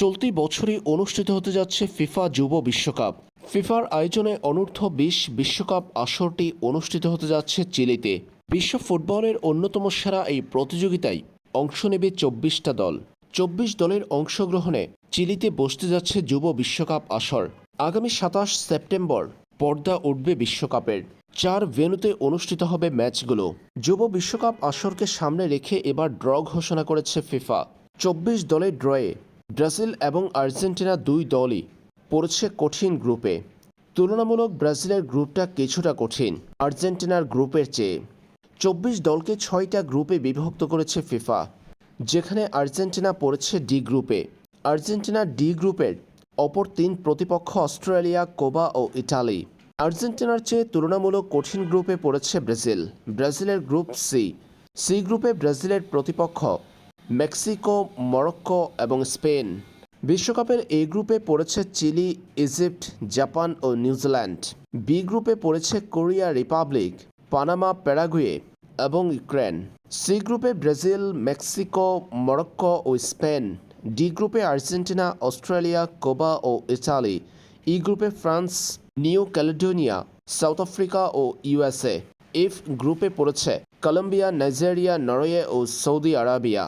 চলতি বছরই অনুষ্ঠিত হতে যাচ্ছে ফিফা যুব বিশ্বকাপ। ফিফার আয়োজনে অনূর্ধ্ব বিশ বিশ্বকাপ আসরটি অনুষ্ঠিত হতে যাচ্ছে চিলিতে। বিশ্ব ফুটবলের অন্যতম সেরা এই প্রতিযোগিতায় অংশ নেবে চব্বিশটা দল। চব্বিশ দলের অংশগ্রহণে চিলিতে বসতে যাচ্ছে যুব বিশ্বকাপ আসর। আগামী সাতাশ সেপ্টেম্বর পর্দা উঠবে বিশ্বকাপের। চার ভেনুতে অনুষ্ঠিত হবে ম্যাচগুলো। যুব বিশ্বকাপ আসরকে সামনে রেখে এবার ড্র ঘোষণা করেছে ফিফা। চব্বিশ দলের ড্রয়ে ব্রাজিল এবং আর্জেন্টিনা দুই দলই পড়েছে কঠিন গ্রুপে। তুলনামূলক ব্রাজিলের গ্রুপটা কিছুটা কঠিন, আর্জেন্টিনার গ্রুপের চেয়ে। চব্বিশ দলকে ছয়টা গ্রুপে বিভক্ত করেছে ফিফা, যেখানে আর্জেন্টিনা পড়েছে ডি গ্রুপে। আর্জেন্টিনা ডি গ্রুপের অপর তিন প্রতিপক্ষ অস্ট্রেলিয়া, কোবা ও ইটালি আর্জেন্টিনার চেয়ে তুলনামূলক কঠিন গ্রুপে পড়েছে ব্রাজিল। ব্রাজিলের গ্রুপ সি। সি গ্রুপে ব্রাজিলের প্রতিপক্ষ মেক্সিকো, মরক্কো এবং স্পেন। বিশ্বকাপের এ গ্রুপে পড়েছে চিলি, ইজিপ্ট, জাপান ও নিউজিল্যান্ড বি গ্রুপে পড়েছে কোরিয়া রিপাবলিক, পানামা, প্যারাগুয়ে এবং ইউক্রেন। সি গ্রুপে ব্রাজিল, মেক্সিকো, মরক্কো ও স্পেন। ডি গ্রুপে আর্জেন্টিনা, অস্ট্রেলিয়া, কোবা ও ইটালি ই গ্রুপে France, New Caledonia South Africa ও ইউএসএ এফ গ্রুপে পড়েছে কলম্বিয়া, নাইজেরিয়া, নরওয়ে ও সৌদি আরাবিয়া।